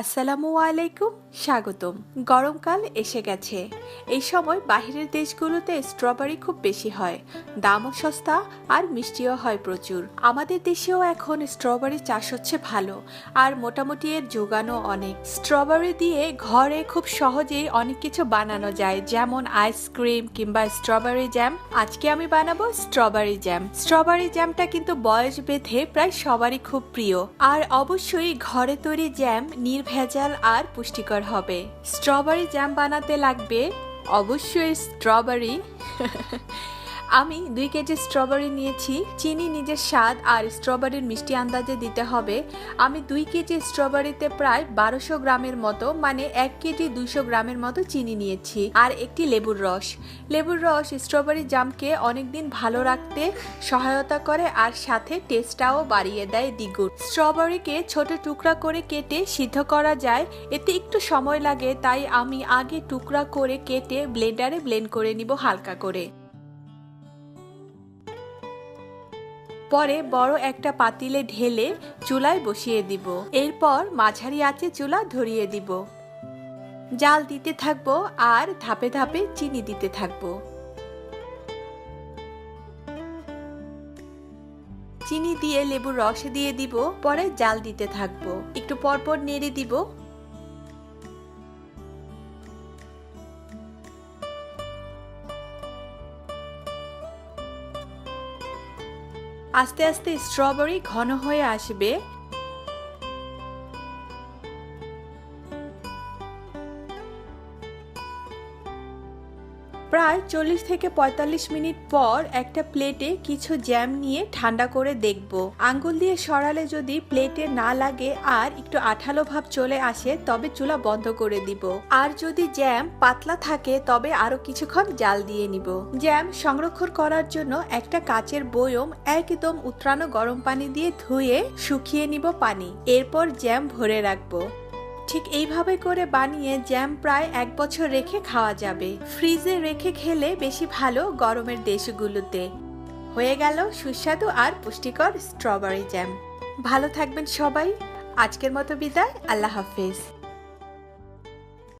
আসসালামু আলাইকুম, স্বাগতম। গরমকাল এসে গেছে। এই সময় বাহিরের দেশগুলোতে স্ট্রবেরি খুব বেশি হয়। দামও সস্তা আর মিষ্টিও হয় প্রচুর। আমাদের দেশেও এখন স্ট্রবেরি চাষ হচ্ছে ভালো, আর মোটামুটি এর যোগানও অনেক। স্ট্রবেরি দিয়ে ঘরে খুব সহজেই অনেক কিছু বানানো যায়, যেমন আইসক্রিম কিংবা স্ট্রবেরি জ্যাম আজকে আমি বানাবো স্ট্রবেরি জ্যাম স্ট্রবেরি জ্যামটা কিন্তু বয়স বেঁধে প্রায় সবারই খুব প্রিয়। আর অবশ্যই ঘরে তৈরি জ্যাম নির্ভেজাল আর পুষ্টিকর হবে। স্ট্রবেরি জ্যাম বানাতে লাগবে। অবশ্যই স্ট্রবেরি। আমি দুই কেজি স্ট্রবেরি নিয়েছি, চিনি নিজের স্বাদ আর স্ট্রবেরির মিষ্টি আন্দাজে দিতে হবে। আমি দুই কেজি স্ট্রবেরিতে প্রায় বারোশো গ্রামের মতো মানে এক কেজি দুইশো গ্রামের মতো চিনি নিয়েছি আর একটি লেবুর রস। লেবুর রস স্ট্রবেরি জামকে অনেকদিন ভালো রাখতে সহায়তা করে আর সাথে টেস্টটাও বাড়িয়ে দেয় দ্বিগুণ। স্ট্রবেরিকে ছোট টুকরা করে কেটে সিদ্ধ করা যায়, এতে একটু সময় লাগে, তাই আমি আগে টুকরা করে কেটে ব্লেন্ডারে ব্লেন্ড করে নিব হালকা করে। পরে বড় একটা পাতিলে ঢেলে চুলায় বসিয়ে দিব। এরপর মাঝারি আঁচে চুলা ধরিয়ে দিব। জাল দিতে থাকব আর ধাপে ধাপে চিনি দিতে থাকব। চিনি দিয়ে লেবুর রস দিয়ে দিব, পরে জাল দিতে থাকব। একটু পরপর নেড়ে দিব। আস্তে আস্তে স্ট্রবেরি ঘন হয়ে আসবে। প্রায় চল্লিশ থেকে পঁয়তাল্লিশ মিনিট পর একটা প্লেটে কিছু জ্যাম নিয়ে ঠান্ডা করে দেখব। আঙ্গুল দিয়ে সরালে যদি প্লেটে না লাগে আর একটু আঠালো ভাব চলে আসে, তবে চুলা বন্ধ করে দিব। আর যদি জ্যাম পাতলা থাকে, তবে আরও কিছুক্ষণ জাল দিয়ে নিব। জ্যাম সংরক্ষণ করার জন্য একটা কাচের বয়ম একদম উত্রানো গরম পানি দিয়ে ধুয়ে শুকিয়ে নিব পানি। এরপর জ্যাম ভরে রাখব। ঠিক এইভাবে করে বানিয়ে জ্যাম প্রায় এক বছর রেখে খাওয়া যাবে। ফ্রিজে রেখে খেলে বেশি ভালো গরমের দেশগুলোতে। হয়ে গেল সুস্বাদু আর পুষ্টিকর স্ট্রবেরি জ্যাম ভালো থাকবেন সবাই। আজকের মতো বিদায়। আল্লাহ হাফেজ।